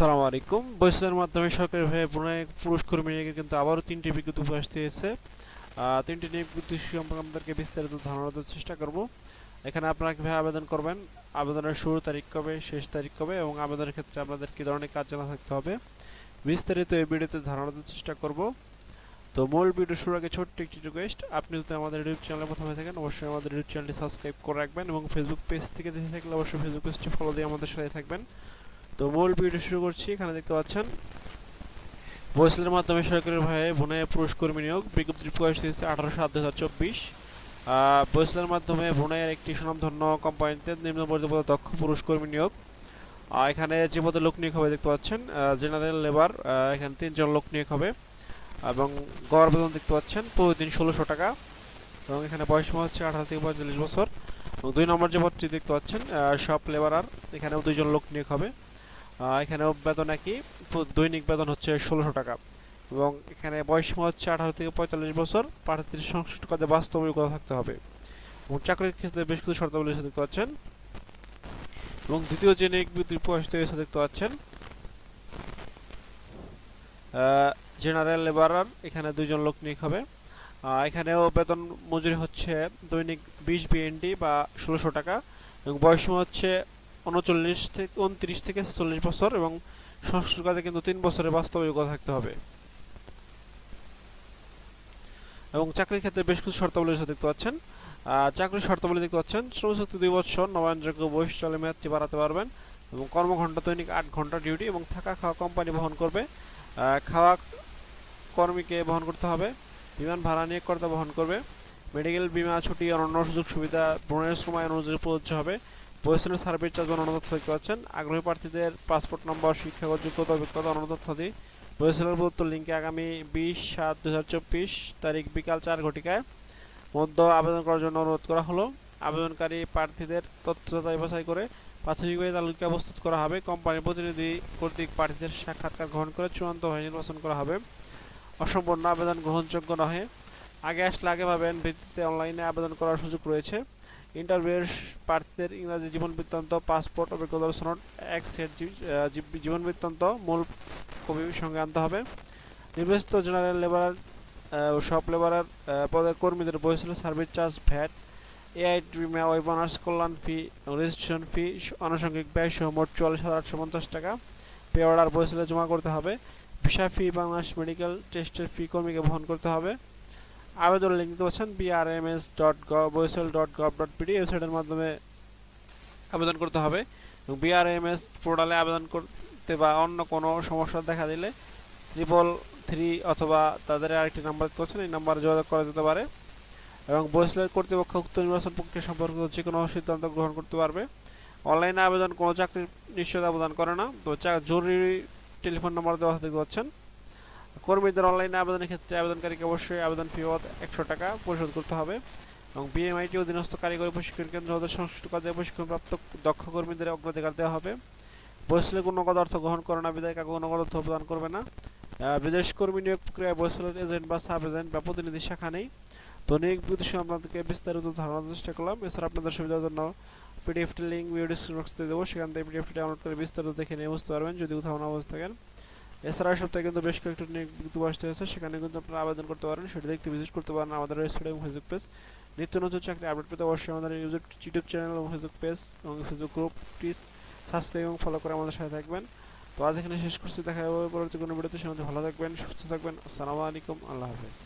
আসসালামু আলাইকুম। বৈশ্বের মাধ্যমে সরকারিভাবে পুনরায় পুরুষ কর্মী কিন্তু আবারও তিনটি বিজ্ঞপ্তি আসতে এসেছে তিনটি বিজ্ঞপ্তি সম্পর্কে আমাদেরকে বিস্তারিত ধারণা দেওয়ার চেষ্টা করব। এখানে আপনারা কীভাবে আবেদন করবেন, আবেদনের শুরু তারিখ কবে, শেষ তারিখ কবে এবং আবেদনের ক্ষেত্রে আপনাদের কী ধরনের কাজ জানা থাকতে হবে, বিস্তারিত এই ভিডিওতে ধারণা দেওয়ার চেষ্টা করব। তো মূল ভিডিও শুরুর আগে ছোট্ট একটি রিকোয়েস্ট আপনি যদি আমাদের ইউটিউব চ্যানেলে প্রথমে থাকেন, অবশ্যই আমাদের ইউটিউব চ্যানেলটি সাবস্ক্রাইব করে রাখবেন এবং ফেসবুক পেজ থেকে দেখে থাকলে অবশ্যই ফেসবুক পেজটি ফলো দিয়ে আমাদের সাথে থাকবেন। তো মূল ভিডিও শুরু করছি, এখানে দেখতে পাচ্ছেন। বৈসলের মাধ্যমে সরকারিভাবে বনে পুরুষ কর্মী নিয়োগ বিজ্ঞপ্তি প্রকাশ হয়েছে আঠারো সাত দু হাজার চব্বিশ। বৈসলের মাধ্যমে বনের একটি সুনামধন্য কোম্পানিতে নিম্ন পর্যায়ে দক্ষ পুরুষ কর্মী নিয়োগ। এখানে যে পদে লোক নিয়োগ হবে দেখতে পাচ্ছেন জেনারেল লেবার এখানে তিনজন লোক নিয়োগ হবে এবং গড় বেতন দেখতে পাচ্ছেন, প্রতিদিন ষোলোশো টাকা এবং এখানে বয়স হচ্ছে আঠারো থেকে পঁয়তাল্লিশ বছর। এবং দুই নম্বর যে পদটি দেখতে পাচ্ছেন সব লেবারার, এখানেও দুইজন লোক নিয়োগ হবে। এখানেও বেতন একই। দৈনিক বেতন হচ্ছে ষোলোশো টাকা। এবং এখানে বয়সীমা হচ্ছে আঠারো থেকে পঁয়তাল্লিশ বছর। প্রার্থীর সংশ্লিষ্ট কাজে বাস্তব অভিজ্ঞতা থাকতে হবে। এবং চাকরির ক্ষেত্রে বেশ কিছু শর্তাবলী এসে দেখতে পাচ্ছেন। এবং দ্বিতীয় যে নিয়োগ বিজ্ঞপ্তি প্রকাশিত হয়েছে, দেখতে পাচ্ছেন। জেনারেল লেবারার, এখানে দুইজন লোক নিয়োগ হবে। এখানেও বেতন মজুরি হচ্ছে দৈনিক বিশ বিএনডি বা ষোলোশো টাকা। এবং বয়সীমা হচ্ছে উনচল্লিশ থেকে উনত্রিশ থেকে চল্লিশ বছর এবং সংশ্লিষ্ট কাজে কিন্তু তিন বছরের বাস্তব থাকতে হবে। এবং চাকরির ক্ষেত্রে বেশ কিছু শর্তাবলী দেখতে পাচ্ছেন। চাকরির শর্তাবলী দেখতে পাচ্ছেন শ্রমশক্তি দুই বছর নবায়নযোগ্য বৈশিষ্ট্য মেয়াদটি বাড়াতে পারবেন এবং কর্মঘণ্টা, দৈনিক আট ঘণ্টা ডিউটি এবং থাকা খাওয়া কোম্পানি বহন করবে। খাওয়া কর্মীকে বহন করতে হবে, বিমান ভাড়া নিয়োগকর্তা বহন করবে, মেডিকেল বিমা, ছুটি আর অন্য সুযোগ সুবিধা ভ্রমণের সময় অনুযায়ী প্রযোজ্য হবে বয়সের সার্ভিস চার্জ অন্য তথ্য পাচ্ছেন। আগ্রহী প্রার্থীদের পাসপোর্ট নম্বর শিক্ষাগত যোগ্যতা অভিজ্ঞতা অন্য তথ্যাদি বয়সের প্রদত্ত লিঙ্কে আগামী বিশ সাত দু তারিখ বিকাল চার ঘটিকায় মধ্যে আবেদন করার জন্য অনুরোধ করা হলো। আবেদনকারী প্রার্থীদের তথ্য যাচাই বাছাই করে প্রাথমিকভাবে তালিকা প্রস্তুত করা হবে। কোম্পানির প্রতিনিধি কর্তৃক প্রার্থীদের সাক্ষাৎকার গ্রহণ করে চূড়ান্ত হয়ে নির্বাচন করা হবে। অসম্পূর্ণ আবেদন গ্রহণযোগ্য নহে। আগে আসলে আগে পাবেন ভিত্তিতে অনলাইনে আবেদন করার সুযোগ রয়েছে। ইন্টারভিউয়ের প্রার্থীদের ইংরাজি জীবন বৃত্তান্ত, পাসপোর্ট অভিজ্ঞতা সনদ, এক সেট জীবন বৃত্তান্ত, মূল কপি সঙ্গে আনতে হবে। নির্বাচিত জেনারেল লেবারার সব লেবারার পদের কর্মীদের বয়সের সার্ভিস চার্জ, ভ্যাট এআইটি বিমা ওয়েবনার্স, কল্যাণ ফি, রেজিস্ট্রেশন ফি, আনুষঙ্গিক ব্যয় সহ মোট চুয়াল্লিশ হাজার আটশো পঞ্চাশ টাকা। পে অর্ডার বয়সেলে জমা করতে হবে। ভিসা ফি, বাংলাদেশ মেডিকেল টেস্টের ফি কর্মীকে বহন করতে হবে। আবেদন লিঙ্ক দিতে পারছেন বিআরএমএস ডট গভ বৈসেল ডট গভ ডট পিডি ওয়েবসাইটের মাধ্যমে আবেদন করতে হবে। এবং বিআরএমএস পোর্টালে আবেদন করতে বা অন্য কোনো সমস্যা দেখা দিলে ট্রিপল থ্রি অথবা তাদের আরেকটি নাম্বার দিতে পারছেন, এই নাম্বারে যোগাযোগ করা যেতে পারে। এবং বৈসলের কর্তৃপক্ষ উক্ত নির্বাচন প্রক্রিয়া সম্পর্কিত যে কোনো সিদ্ধান্ত গ্রহণ করতে পারবে। অনলাইনে আবেদন কোনো চাকরির নিশ্চয়তা প্রদান করে না। তো জরুরি টেলিফোন নাম্বার দেওয়া দেখতে পাচ্ছেন। কর্মীদের অনলাইনে আবেদনের ক্ষেত্রে আবেদনকারীকে অবশ্যই আবেদন ফি একশো টাকা পরিশোধ করতে হবে এবং বিএমআইটি অধীনস্থ কারিগরি প্রশিক্ষণ কেন্দ্র হতে সংশ্লিষ্ট কাজে প্রশিক্ষণপ্রাপ্ত দক্ষ কর্মীদের অগ্রাধিকার দেওয়া হবে। বৈশ্বিক কোনো অর্থ গ্রহণ করে না বিদায় কাউকে নগদ অর্থ প্রদান করবে না। বিদেশ কর্মী নিয়োগ প্রক্রিয়ায় বৈশ্বিক এজেন্ট বা সাব এজেন্ট বা প্রতিনিধি শাখা নেই। তো নিয়োগ আপনাদেরকে বিস্তারিত ধারণা চেষ্টা করলাম। এছাড়া আপনাদের সুবিধার জন্য পিডিএফটি লিঙ্ক ভিডিও ডিসক্রিপশন দিয়ে দেবো। সেখান থেকে পিডিএফটি ডাউনলোড করে বিস্তারিত দেখে নিয়ে বুঝতে পারবেন। যদি কোথাও না বুঝতে থাকেন এছাড়া সপ্তাহে কিন্তু বেশ কয়েকটি নিয়োগ আসতে হয়েছে। সেখানে কিন্তু আপনারা আবেদন করতে পারেন, সেটা দেখতে ভিজিট করতে পারেন আমাদের ওয়েবসাইট এবং ফেসবুক পেজ নিত্য নতুন চাকরি আপডেট পেতে অবশ্যই আমাদের ইউটিউব ইউটিউব চ্যানেল এবং ফেসবুক পেজ এবং ফেসবুক গ্রুপটি সাবস্ক্রাইব এবং ফলো করে আমাদের সাথে থাকবেন। তো আজ এখানে শেষ করছি, দেখা হবে পরবর্তী কোনো ভিডিওতে সে ভালো থাকবেন, সুস্থ থাকবেন। আসসালামু আলাইকুম, আল্লাহ হাফেজ।